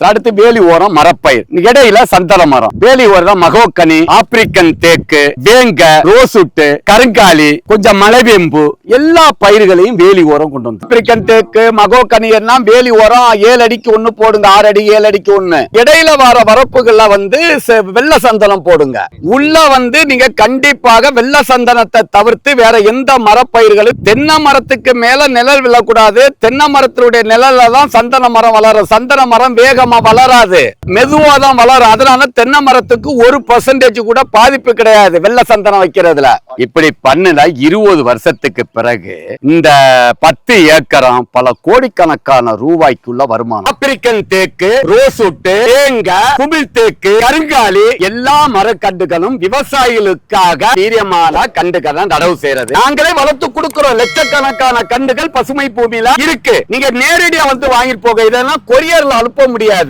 அடுத்து வேலி ஓரம் மரப்பயிர். இடையில சந்தன மரம். வேலி ஓரம் மகோக்கனி ஆப்பிரிக்கன் தேக்கு வேங்க ரோசுட்டு கருங்காலி கொஞ்சம் மலைவேம்பு எல்லா பயிர்களையும் வேலி ஓரம் கொண்டு வந்து ஆப்பிரிக்கன் தேக்கு மகோக்கனி எல்லாம் வேலி ஓரம் ஏழு அடிக்கு ஒண்ணு போடுங்க ஆறு அடி ஏழு அடிக்கு ஒண்ணு. இடையில வர வரப்புகள்ல வந்து செ- வெள்ளை சந்தனம் போடுங்க. உள்ள வந்து நீங்க கண்டிப்பாக வெள்ளை சந்தனத்தை தவிர்த்து வேற எந்த மரப்பயிர்களும் தென்னை மரத்துக்கு மேல நிழல் விழக்கூடாது. தென்னை மரத்தினுடைய நிழல்ல தான் சந்தன மரம் வளரும். சந்தன மரம் வேகம் வளராது. மெதுவா தான் வளரும். அதனால தென்னை மரத்துக்கு ஒரு பர்சன்டேஜ் கூட பாதிப்பு கிடையாது. வெள்ளை சந்தனம் வைக்கிறதுல. இப்படி பண்ணுல இருபது வருஷத்துக்கு பிறகு இந்த பத்து ஏக்கரம் பல கோடிக்கணக்கான ரூபாய்க்குள்ள வருமானம். ஆப்பிரிக்கன் தேக்கு ரோசுட்டு தேங்காய் குமிழ் தேக்கு கருங்காலி எல்லா மரக்கண்டுகளும் விவசாயிகளுக்காக வீரியமான கண்டுகளை நடவு செய்யறது. நாங்களே வளர்த்து கொடுக்கிறோம். லட்சக்கணக்கான கண்டுகள் பசுமை பூமியில இருக்கு. நீங்க நேரடியா வந்து வாங்கிட்டு போக இதெல்லாம் கொரியர்ல அனுப்ப முடியாது.